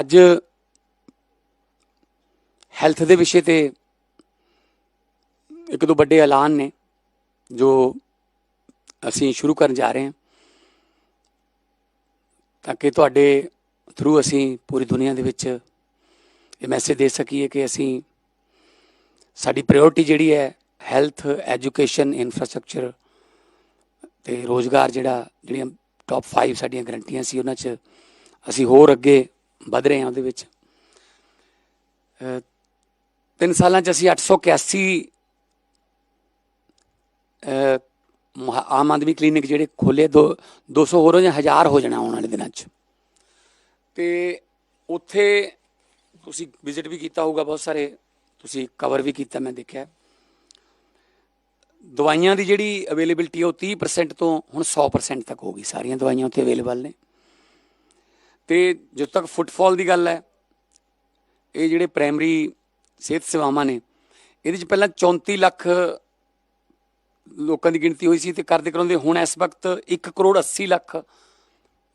ਅੱਜ ਹੈਲਥ ਦੇ ਵਿਸ਼ੇ ਤੇ ਇੱਕ ਦੋ ਵੱਡੇ ਐਲਾਨ ਨੇ ਜੋ ਅਸੀਂ ਸ਼ੁਰੂ ਕਰਨ ਜਾ ਰਹੇ ਹਾਂ ਤਾਂ ਕਿ ਤੁਹਾਡੇ ਥਰੂ ਅਸੀਂ ਪੂਰੀ ਦੁਨੀਆ ਦੇ ਵਿੱਚ ਇਹ ਮੈਸੇਜ ਦੇ ਸਕੀਏ ਕਿ ਅਸੀਂ ਸਾਡੀ ਪ੍ਰਾਇੋਰਟੀ ਜਿਹੜੀ ਹੈ ਹੈਲਥ ਐਜੂਕੇਸ਼ਨ ਇਨਫਰਾਸਟ੍ਰਕਚਰ ਤੇ ਰੋਜ਼ਗਾਰ ਜਿਹੜਾ ਜਿਹੜੀਆਂ ਟੌਪ 5 ਸਾਡੀਆਂ ਗਰੰਟੀਆਂ ਸੀ, ਉਹਨਾਂ 'ਚ ਅਸੀਂ ਹੋਰ ਅੱਗੇ ਵੱਧ ਰਹੇ ਹਾਂ ਉਹਦੇ ਵਿੱਚ। ਤਿੰਨ ਸਾਲਾਂ 'ਚ ਅਸੀਂ 881 ਅ, ਮੁਹਾ- ਆਮ ਆਦਮੀ ਕਲੀਨਿਕ ਜਿਹੜੇ ਖੋਲੇ ਦੋ 200 ਹੋਰ ਹੋ ਜਾਂ 1000 ਹੋ ਜਾਣਾ ਆਉਣ ਵਾਲੇ ਦਿਨਾਂ 'ਚ। ਤੇ ਉੱਥੇ ਤੁਸੀਂ ਵਿਜ਼ਿਟ ਵੀ ਕੀਤਾ ਹੋਊਗਾ ਬਹੁਤ ਸਾਰੇ ਤੁਸੀਂ ਕਵਰ ਵੀ ਕੀਤਾ ਮੈਂ ਦੇਖਿਆ। ਦਵਾਈਆਂ ਦੀ ਜਿਹੜੀ ਅਵੇਲੇਬਿਲਟੀ ਉਹ 30% ਤੋਂ ਹੁਣ 100% ਤੱਕ ਹੋ ਗਈ ਸਾਰੀਆਂ ਦਵਾਈਆਂ ਉੱਥੇ ਅਵੇਲੇਬਲ ਨੇ। ਤੇ ਜਦੋਂ ਤੱਕ ਫੁੱਟਫਾਲ ਦੀ ਗੱਲ ਹੈ, ਇਹ ਜਿਹੜੇ ਪ੍ਰਾਇਮਰੀ ਸਿਹਤ ਸੇਵਾਵਾਂ ਨੇ, ਇਹਦੇ ਚ ਪਹਿਲਾਂ 34 ਲੱਖ ਲੋਕਾਂ ਦੀ ਗਿਣਤੀ ਹੋਈ ਸੀ ਤੇ ਕਰਦੇ ਕਰਾਉਂਦੇ ਹੁਣ ਇਸ ਵਕਤ 1 ਕਰੋੜ 80 ਲੱਖ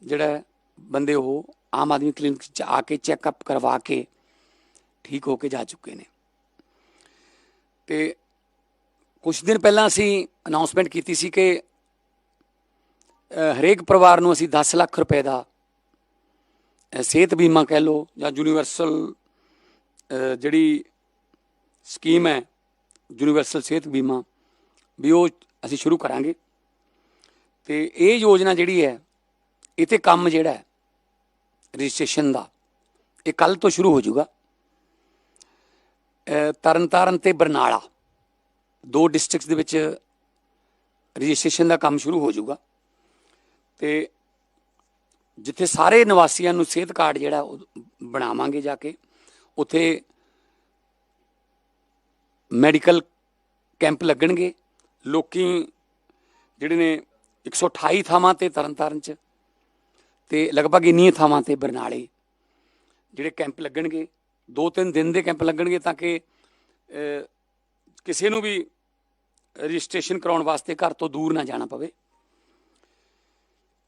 ਜਿਹੜਾ ਬੰਦੇ ਉਹ ਆਮ ਆਦਮੀ ਕਲੀਨਿਕ ਚ ਆ ਕੇ ਚੈੱਕਅਪ ਕਰਵਾ ਕੇ ਠੀਕ ਹੋ ਕੇ ਜਾ ਚੁੱਕੇ ਨੇ। ਤੇ ਕੁਝ ਦਿਨ ਪਹਿਲਾਂ ਅਸੀਂ ਅਨਾਉਂਸਮੈਂਟ ਕੀਤੀ ਸੀ ਕਿ ਹਰੇਕ ਪਰਿਵਾਰ ਨੂੰ ਅਸੀਂ 10 ਲੱਖ ਰੁਪਏ ਦਾ ਸਿਹਤ ਬੀਮਾ ਕਹਿ ਲਓ ਜਾਂ ਯੂਨੀਵਰਸਲ ਜਿਹੜੀ ਸਕੀਮ ਹੈ ਯੂਨੀਵਰਸਲ ਸਿਹਤ ਬੀਮਾ, ਵੀ ਉਹ ਅਸੀਂ ਸ਼ੁਰੂ ਕਰਾਂਗੇ। ਤੇ ਇਹ ਯੋਜਨਾ ਜਿਹੜੀ ਹੈ ਇਹ ਤੇ ਕੰਮ ਜਿਹੜਾ ਰਜਿਸਟ੍ਰੇਸ਼ਨ ਦਾ, ਇਹ ਕੱਲ ਤੋਂ ਸ਼ੁਰੂ ਹੋ ਜਾਊਗਾ। ਤਰਨਤਾਰਨ ਤੇ ਬਰਨਾਲਾ, ਦੋ ਡਿਸਟ੍ਰਿਕਟਸ ਦੇ ਵਿੱਚ ਰਜਿਸਟ੍ਰੇਸ਼ਨ ਦਾ ਕੰਮ ਸ਼ੁਰੂ ਹੋ ਜਾਊਗਾ। ਤੇ ਜਿੱਥੇ ਸਾਰੇ ਨਿਵਾਸੀਆਂ ਨੂੰ ਸਿਹਤ ਕਾਰਡ ਜਿਹੜਾ ਉਹ ਬਣਾਵਾਂਗੇ ਜਾ ਕੇ, ਉੱਥੇ ਮੈਡੀਕਲ ਕੈਂਪ ਲੱਗਣਗੇ। ਲੋਕੀ ਜਿਹੜੇ ਨੇ 128 ਥਾਵਾਂ ਤੇ ਤਰਨਤਾਰਨ ਚ ਤੇ ਲਗਭਗ ਇੰਨੀਆਂ ਥਾਵਾਂ ਤੇ ਬਰਨਾਲੇ ਜਿਹੜੇ ਕੈਂਪ ਲੱਗਣਗੇ। ਦੋ ਤਿੰਨ ਦਿਨ ਦੇ ਕੈਂਪ ਲੱਗਣਗੇ ਤਾਂ ਕਿ ਕਿਸੇ ਨੂੰ ਵੀ ਰਜਿਸਟ੍ਰੇਸ਼ਨ ਕਰਾਉਣ ਵਾਸਤੇ ਘਰ ਤੋਂ ਦੂਰ ਨਾ ਜਾਣਾ ਪਵੇ।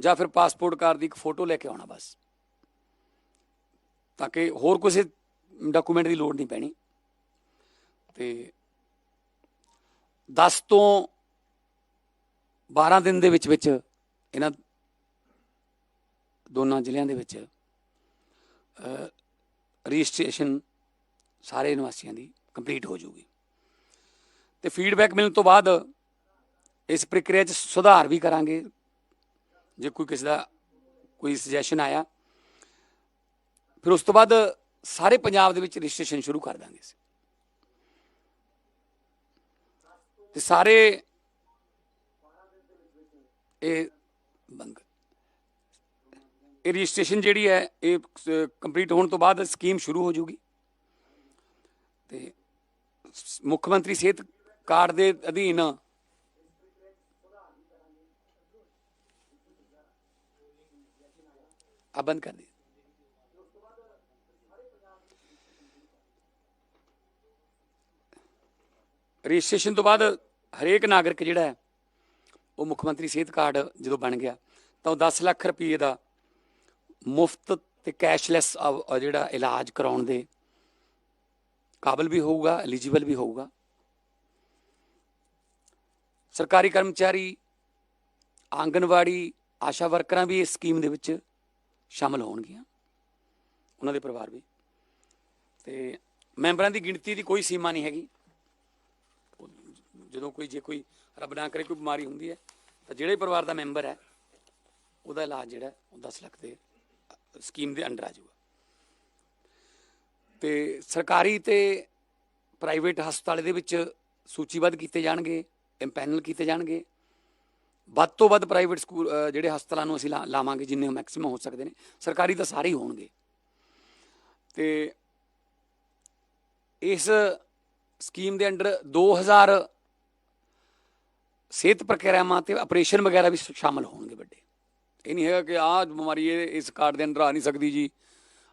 ਜਾਂ ਫਿਰ ਪਾਸਪੋਰਟ ਕਾਰਡ ਦੀ ਇੱਕ ਫੋਟੋ ਲੈ ਕੇ ਆਉਣਾ ਬਸ। ਤਾਂ ਕਿ ਹੋਰ ਕਿਸੇ ਡਾਕੂਮੈਂਟ ਦੀ ਲੋੜ ਨਹੀਂ ਪੈਣੀ। ਤੇ 10 ਤੋਂ 12 ਦਿਨ ਦੇ ਵਿੱਚ ਵਿੱਚ ਇਹਨਾਂ ਦੋਨਾਂ ਜ਼ਿਲ੍ਹਿਆਂ ਦੇ ਵਿੱਚ ਰਜਿਸਟ੍ਰੇਸ਼ਨ ਸਾਰੇ ਨਿਵਾਸੀਆਂ ਦੀ ਕੰਪਲੀਟ ਹੋ ਜਾਊਗੀ। ਤੇ ਫੀਡਬੈਕ ਮਿਲਣ ਤੋਂ ਬਾਅਦ ਇਸ ਪ੍ਰਕਿਰਿਆ 'ਚ ਸੁਧਾਰ ਵੀ ਕਰਾਂਗੇ। ਜੇ ਕੋਈ ਕਿਸੇ ਦਾ ਕੋਈ ਸੁਜੈਸ਼ਨ ਆਇਆ, ਫਿਰ ਉਸ ਤੋਂ ਬਾਅਦ ਸਾਰੇ ਪੰਜਾਬ ਦੇ ਵਿੱਚ ਰਜਿਸਟ੍ਰੇਸ਼ਨ ਸ਼ੁਰੂ ਕਰ ਦਾਂਗੇ ਅਸੀਂ। ਤੇ ਸਾਰੇ ਇਹ ਬੰਗ ਇਹ ਰਜਿਸਟ੍ਰੇਸ਼ਨ ਜਿਹੜੀ ਹੈ, ਇਹ ਕੰਪਲੀਟ ਹੋਣ ਤੋਂ ਬਾਅਦ ਸਕੀਮ ਸ਼ੁਰੂ ਹੋ ਜਾਊਗੀ। ਤੇ ਮੁੱਖ ਮੰਤਰੀ ਸਿਹਤ ਕਾਰਡ ਦੇ ਅਧੀਨ ਆ ਬੰਦ ਕਰ ਦੇ ਰਜਿਸਟ੍ਰੇਸ਼ਨ ਤੋਂ ਬਾਅਦ ਹਰੇਕ ਨਾਗਰਿਕ ਜਿਹੜਾ ਹੈ, ਉਹ ਮੁੱਖ ਮੰਤਰੀ ਸਿਹਤ ਕਾਰਡ ਜਦੋਂ ਬਣ ਗਿਆ, ਤਾਂ ਉਹ 10 ਲੱਖ ਰੁਪਏ ਦਾ ਮੁਫਤ ਤੇ ਕੈਸ਼ਲੈਸ ਜਿਹੜਾ ਇਲਾਜ ਕਰਾਉਣ ਦੇ ਕਾਬਲ ਵੀ ਹੋਊਗਾ, ਐਲੀਜੀਬਲ ਵੀ ਹੋਊਗਾ। ਸਰਕਾਰੀ ਕਰਮਚਾਰੀ, ਆਂਗਨਵਾੜੀ, ਆਸ਼ਾ ਵਰਕਰਾਂ ਵੀ ਇਸ ਸਕੀਮ ਦੇ ਵਿੱਚ ਸ਼ਾਮਲ ਹੋਣਗੀਆਂ, ਉਹਨਾਂ ਦੇ ਪਰਿਵਾਰ ਵੀ। ਤੇ ਮੈਂਬਰਾਂ ਦੀ ਗਿਣਤੀ ਦੀ ਕੋਈ ਸੀਮਾ ਨਹੀਂ ਹੈਗੀ। ਜਦੋਂ ਕੋਈ, ਜੇ ਕੋਈ ਰੱਬ ਨਾ ਕਰੇ, ਕੋਈ ਬਿਮਾਰੀ ਹੁੰਦੀ ਹੈ, ਤਾਂ ਜਿਹੜੇ ਪਰਿਵਾਰ ਦਾ ਮੈਂਬਰ ਹੈ, ਉਹਦਾ ਇਲਾਜ ਜਿਹੜਾ ਉਹ 10 ਲੱਖ ਦੇ ਸਕੀਮ ਦੇ ਅੰਡਰ ਆ ਜਾਊਗਾ। ਤੇ ਸਰਕਾਰੀ ਤੇ ਪ੍ਰਾਈਵੇਟ ਹਸਪਤਾਲ ਦੇ ਵਿੱਚ ਸੂਚੀਬੱਧ ਕੀਤੇ ਜਾਣਗੇ ਇੰਪੈਨਲ ਕੀਤੇ ਜਾਣਗੇ ਵੱਧ ਤੋਂ ਵੱਧ ਪ੍ਰਾਈਵੇਟ ਸਕੂਲ ਜਿਹੜੇ ਹਸਪਤਾਲਾਂ ਨੂੰ ਅਸੀਂ ਲਾ- ਲਾਵਾਂਗੇ ਜਿੰਨੇ ਮੈਕਸਿਮਮ ਹੋ ਸਕਦੇ ਨੇ, ਸਰਕਾਰੀ ਤਾਂ ਸਾਰੇ ਹੀ ਹੋਣਗੇ। ਤੇ ਇਸ ਸਕੀਮ ਦੇ ਅੰਡਰ 2000 ਸਿਹਤ ਪ੍ਰਕਿਰਿਆਵਾਂ ਤੇ ਆਪਰੇਸ਼ਨ ਵਗੈਰਾ ਵੀ ਸ਼ਾਮਲ ਹੋਣਗੇ ਵੱਡੇ। ਇਹ ਨਹੀਂ ਹੈਗਾ ਕਿ ਆਹ ਬਿਮਾਰੀ ਇਹ, ਇਸ ਕਾਰਡ ਦੇ ਅੰਦਰ ਆ ਨਹੀਂ ਸਕਦੀ ਜੀ,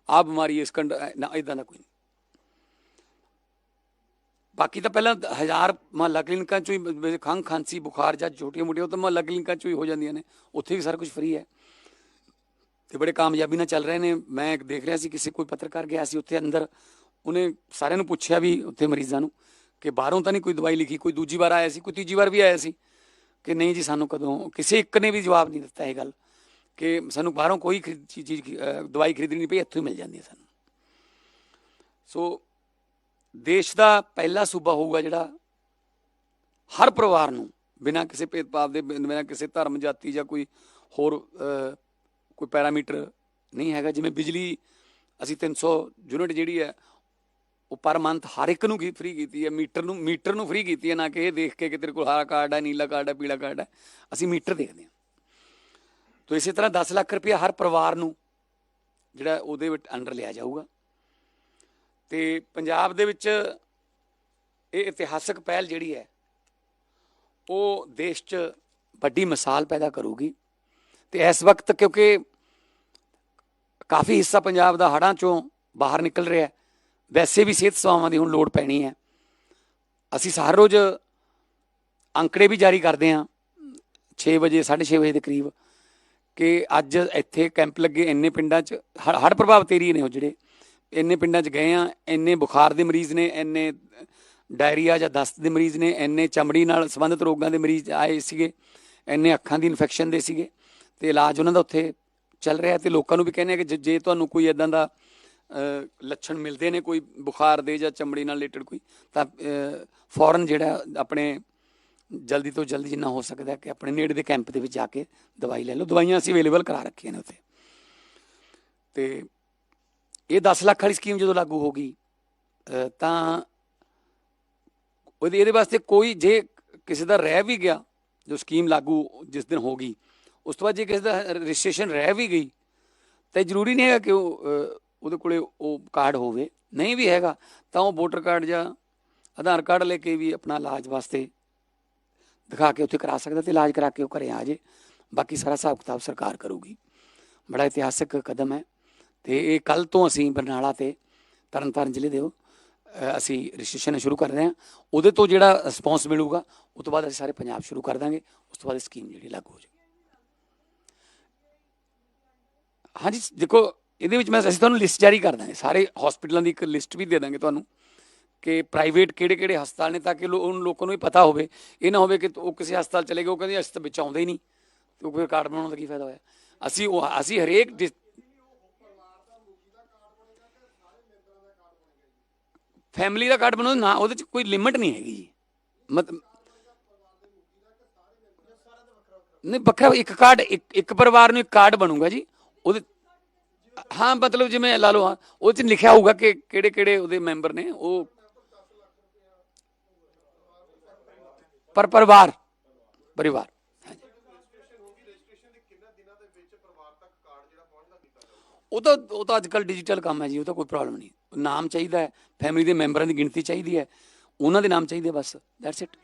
ਆਹ ਬਿਮਾਰੀ ਇਸ ਕੰਡ, ਨਾ ਇਦਾਂ ਦਾ ਕੋਈ ਨਹੀਂ। ਬਾਕੀ ਤਾਂ ਪਹਿਲਾਂ ਹਜ਼ਾਰ ਮਹੱਲਾ ਕਲੀਨਿਕਾਂ ਚੋਂ ਹੀ ਖੰਘ, ਖਾਂਸੀ, ਬੁਖਾਰ ਜਾਂ ਛੋਟੀਆਂ ਮੋਟੀਆਂ ਉਹ ਤਾਂ ਮਹੱਲਾ ਕਲੀਨਿਕਾਂ ਚੋਂ ਹੀ ਹੋ ਜਾਂਦੀਆਂ ਨੇ। ਉੱਥੇ ਵੀ ਸਾਰਾ ਕੁਝ ਫ੍ਰੀ ਹੈ। ਤੇ ਬੜੇ ਕਾਮਯਾਬੀ ਨਾਲ ਚੱਲ ਰਹੇ ਨੇ। ਮੈਂ ਇੱਕ ਦੇਖ ਰਿਹਾ ਸੀ, ਕਿਸੇ ਕੋਈ ਪੱਤਰਕਾਰ ਗਿਆ ਸੀ ਉੱਥੇ ਅੰਦਰ। ਉਹਨੇ ਸਾਰਿਆਂ ਨੂੰ ਪੁੱਛਿਆ ਵੀ ਉੱਥੇ ਮਰੀਜ਼ਾਂ ਨੂੰ ਕਿ ਬਾਹਰੋਂ ਤਾਂ ਨਹੀਂ ਕੋਈ ਦਵਾਈ ਲਿਖੀ, ਕੋਈ ਦੂਜੀ ਵਾਰ ਆਇਆ ਸੀ, ਕੋਈ ਤੀਜੀ ਵਾਰ ਵੀ ਆਇਆ ਸੀ। ਕਿ ਨਹੀਂ ਜੀ, ਸਾਨੂੰ ਕਦੋਂ, ਕਿਸੇ ਇੱਕ ਨੇ ਵੀ ਜਵਾਬ ਨਹੀਂ ਦਿੱਤਾ ਇਹ ਗੱਲ। ਕਿ ਸਾਨੂੰ ਬਾਹਰੋਂ ਕੋਈ ਖਰੀ- ਚੀਜ਼ ਦਵਾਈ ਖਰੀਦਣੀ ਨਹੀਂ ਪਈ, ਇੱਥੋਂ ਹੀ ਮਿਲ ਜਾਂਦੀ ਹੈ ਸਾਨੂੰ। ਸੋ ਦੇਸ਼ ਦਾ ਪਹਿਲਾ ਸੂਬਾ ਹੋਊਗਾ ਜਿਹੜਾ ਹਰ ਪਰਿਵਾਰ ਨੂੰ, ਬਿਨਾਂ ਕਿਸੇ ਭੇਦਭਾਵ ਦੇ, ਬਿਨਾਂ ਕਿਸੇ ਧਰਮ, ਜਾਤੀ ਜਾਂ ਕੋਈ ਹੋਰ ਕੋਈ ਪੈਰਾਮੀਟਰ ਨਹੀਂ ਹੈਗਾ। ਜਿਵੇਂ ਬਿਜਲੀ, ਅਸੀਂ 300 ਯੂਨਿਟ ਜਿਹੜੀ ਹੈ, ਉਹ ਪਰ ਮੰਥ ਹਰ ਇੱਕ ਨੂੰ ਕੀ ਫ੍ਰੀ ਕੀਤੀ ਹੈ? ਮੀਟਰ ਨੂੰ ਮੀਟਰ ਨੂੰ ਫ੍ਰੀ ਕੀਤੀ ਹੈ, ਨਾ ਕਿ ਇਹ ਦੇਖ ਕੇ ਕਿ ਤੇਰੇ ਕੋਲ ਹਰਾ ਕਾਰਡ ਹੈ, ਨੀਲਾ ਕਾਰਡ ਹੈ, ਪੀਲਾ ਕਾਰਡ ਹੈ। ਅਸੀਂ ਮੀਟਰ ਦੇਖਦੇ ਹਾਂ। ਤੋ ਇਸੇ ਤਰ੍ਹਾਂ 10 ਲੱਖ ਰੁਪਏ ਹਰ ਪਰਿਵਾਰ ਨੂੰ ਜਿਹੜਾ ਉਹਦੇ ਵਿੱਚ ਅੰਡਰ ਲਿਆ ਜਾਊਗਾ। ਤੇ ਪੰਜਾਬ ਦੇ ਵਿੱਚ ਇਹ ਇਤਿਹਾਸਕ ਪਹਿਲ ਜਿਹੜੀ ਹੈ, ਉਹ ਦੇਸ਼ 'ਚ ਵੱਡੀ ਮਿਸਾਲ ਪੈਦਾ ਕਰੂਗੀ। ਤੇ ਇਸ ਵਕਤ ਕਿਉਂਕਿ ਕਾਫੀ ਹਿੱਸਾ ਪੰਜਾਬ ਦਾ ਹੜਾਂ ਚੋਂ ਬਾਹਰ ਨਿਕਲ ਰਿਹਾ ਹੈ, ਵੈਸੇ ਵੀ ਸਿਹਤ ਸੇਵਾਵਾਂ ਦੀ ਹੁਣ ਲੋੜ ਪੈਣੀ ਹੈ। ਅਸੀਂ ਹਰ ਰੋਜ਼ ਅੰਕੜੇ ਵੀ ਜਾਰੀ ਕਰਦੇ ਹਾਂ 6 ਵਜੇ 6:30 ਵਜੇ ਦੇ ਕਰੀਬ, ਕਿ ਅੱਜ ਇੱਥੇ ਕੈਂਪ ਲੱਗੇ ਇੰਨੇ ਪਿੰਡਾਂ 'ਚ ਹੜ ਪ੍ਰਭਾਵਿਤ ਏਰੀਏ ਨੇ ਉਹ ਜਿਹੜੇ। ਇੰਨੇ ਪਿੰਡਾਂ 'ਚ ਗਏ ਆ, ਇੰਨੇ ਬੁਖਾਰ ਦੇ ਮਰੀਜ਼ ਨੇ, ਇੰਨੇ ਡਾਇਰੀਆ ਜਾਂ ਦਸਤ ਦੇ ਮਰੀਜ਼ ਨੇ, ਇੰਨੇ ਚਮੜੀ ਨਾਲ ਸੰਬੰਧਿਤ ਰੋਗਾਂ ਦੇ ਮਰੀਜ਼ ਆਏ ਸੀਗੇ, ਇੰਨੇ ਅੱਖਾਂ ਦੀ ਇਨਫੈਕਸ਼ਨ ਦੇ ਸੀਗੇ ਤੇ ਇਲਾਜ ਉਹਨਾਂ ਦਾ ਉੱਥੇ ਚੱਲ ਰਿਹਾ ਤੇ ਲੋਕਾਂ ਨੂੰ ਵੀ ਕਹਿੰਦੇ ਆ ਕਿ ਜੇ- ਤੁਹਾਨੂੰ ਕੋਈ ਇਦਾਂ ਦਾ ਲੱਛਣ ਮਿਲਦੇ ਨੇ, ਕੋਈ ਬੁਖਾਰ ਦੇ ਜਾਂ ਚਮੜੀ ਨਾਲ ਰਿਲੇਟਡ ਕੋਈ, ਤਾਂ ਫੌਰਨ ਜਿਹੜਾ ਆਪਣੇ ਜਲਦੀ ਤੋਂ ਜਲਦੀ ਜਿੰਨਾ ਹੋ ਸਕਦਾ ਕਿ ਆਪਣੇ ਨੇੜੇ ਦੇ ਕੈਂਪ ਦੇ ਵਿੱਚ ਜਾ ਕੇ ਦਵਾਈ ਲੈ ਲਓ। ਦਵਾਈਆਂ ਅਸੀਂ ਅਵੇਲੇਬਲ ਕਰਾ ਰੱਖੀਆਂ ਨੇ ਉੱਥੇ। ਤੇ ਇਹ 10 ਲੱਖ ਵਾਲੀ ਸਕੀਮ ਜਦੋਂ ਲਾਗੂ ਹੋ ਗਈ ਤਾਂ ਉਹਦੇ, ਇਹਦੇ ਵਾਸਤੇ ਕੋਈ ਜੇ ਕਿਸੇ ਦਾ ਰਹਿ ਵੀ ਗਿਆ, ਜੋ ਸਕੀਮ ਲਾਗੂ ਜਿਸ ਦਿਨ ਹੋ ਗਈ, ਉਸ ਤੋਂ ਬਾਅਦ ਜੇ ਕਿਸੇ ਦਾ ਰਜਿਸਟ੍ਰੇਸ਼ਨ ਰਹਿ ਵੀ ਗਈ, ਤਾਂ ਜ਼ਰੂਰੀ ਨਹੀਂ ਹੈਗਾ ਕਿ ਉਹ ਉਹਦੇ ਕੋਲੇ ਉਹ ਕਾਰਡ ਹੋਵੇ, ਨਹੀਂ ਵੀ ਹੈਗਾ, ਤਾਂ ਉਹ ਵੋਟਰ ਕਾਰਡ ਜਾਂ ਆਧਾਰ ਕਾਰਡ ਲੈ ਕੇ ਵੀ ਆਪਣਾ ਇਲਾਜ ਵਾਸਤੇ ਦਿਖਾ ਕੇ ਉੱਥੇ ਕਰਾ ਸਕਦਾ ਤੇ ਇਲਾਜ ਕਰਾ ਕੇ ਉਹ ਘਰੇ ਆ ਜੇ, ਬਾਕੀ ਸਾਰਾ ਹਿਸਾਬ ਕਿਤਾਬ ਸਰਕਾਰ ਕਰੂਗੀ। ਬੜਾ ਇਤਿਹਾਸਕ ਕਦਮ ਹੈ। ਤੇ ਇਹ ਕੱਲ ਤੋਂ ਅਸੀਂ ਬਰਨਾਲਾ ਤੇ ਤਰਨਤਾਰਨ ਜ਼ਿਲ੍ਹੇ ਦੇ ਉਹ, ਅਸੀਂ ਰਜਿਸਟ੍ਰੇਸ਼ਨ ਸ਼ੁਰੂ ਕਰ ਰਹੇ ਹਾਂ। ਉਹਦੇ ਤੋਂ ਜਿਹੜਾ ਰਿਸਪੌਂਸ ਮਿਲੂਗਾ ਉਸ ਤੋਂ ਬਾਅਦ ਅਸੀਂ ਸਾਰੇ ਪੰਜਾਬ ਸ਼ੁਰੂ ਕਰ ਦਾਂਗੇ। ਉਸ ਤੋਂ ਬਾਅਦ ਸਕੀਮ ਜਿਹੜੀ ਲਾਗੂ ਹੋ ਜਾਏਗੀ ਹਾਂਜੀ ਦੇਖੋ ਇਹਦੇ ਵਿੱਚ ਮੈਂ ਅਸੀਂ ਤੁਹਾਨੂੰ ਲਿਸਟ ਜਾਰੀ ਕਰ ਦਾਂਗੇ। ਸਾਰੇ ਹਸਪੀਟਲਾਂ ਦੀ ਇੱਕ ਲਿਸਟ ਵੀ ਦੇ ਦਾਂਗੇ ਤੁਹਾਨੂੰ ਕਿ ਪ੍ਰਾਈਵੇਟ ਕਿਹੜੇ ਕਿਹੜੇ ਹਸਪਤਾਲ ਨੇ ਤਾਂ ਕਿ ਲੋ- ਉਹਨਾਂ ਲੋਕਾਂ ਨੂੰ ਵੀ ਪਤਾ ਹੋਵੇ। ਇਹ ਨਾ ਹੋਵੇ ਕਿ ਉਹ ਕਿਸੇ ਹਸਪਤਾਲ ਚਲੇ ਗਏ ਉਹ ਕਹਿੰਦੇ ਅਸੀਂ ਤਾਂ ਵਿੱਚ ਆਉਂਦੇ ਹੀ ਨਹੀਂ। ਤੇ ਉਹ ਫਿਰ ਕਾਰਡ ਬਣਾਉਣ ਦਾ ਕੀ ਫਾਇਦਾ ਹੋਇਆ? ਅਸੀਂ ਉਹ ਅਸੀਂ ਹਰੇਕ ਫੈਮਿਲੀ ਦਾ ਕਾਰਡ ਬਣਾਉਣਾ ਨਾ, ਉਹਦੇ ਚ ਕੋਈ ਲਿਮਿਟ ਨਹੀਂ ਹੈਗੀ ਜੀ। ਮਤਲਬ ਨਹੀਂ, ਵੱਖਰਾ, ਇੱਕ ਕਾਰਡ, ਇੱਕ ਇੱਕ ਪਰਿਵਾਰ ਨੂੰ ਇੱਕ ਕਾਰਡ ਬਣੂਗਾ ਜੀ। ਉਹਦੇ, ਹਾਂ, ਮਤਲਬ ਜਿਵੇਂ ਲਾ ਲਓ, ਹਾਂ ਉਹ ਚ ਲਿਖਿਆ ਹੋਊਗਾ ਕਿ ਕਿਹੜੇ ਕਿਹੜੇ ਉਹਦੇ ਮੈਂਬਰ ਨੇ, ਉਹ ਪਰ ਪਰਿਵਾਰ ਪਰਿਵਾਰ। ਉਹ ਤਾਂ ਉਹ ਤਾਂ ਅੱਜ ਕੱਲ ਡਿਜੀਟਲ ਕੰਮ ਹੈ ਜੀ, ਉਹ ਤਾਂ ਕੋਈ ਪ੍ਰੋਬਲਮ ਨਹੀਂ। ਨਾਮ ਚਾਹੀਦਾ ਹੈ ਫੈਮਿਲੀ ਦੇ ਮੈਂਬਰਾਂ ਦੀ ਗਿਣਤੀ ਚਾਹੀਦੀ ਹੈ, ਉਹਨਾਂ ਦੇ ਨਾਮ ਚਾਹੀਦੇ ਬਸ ਦੈਟਸ ਇਟ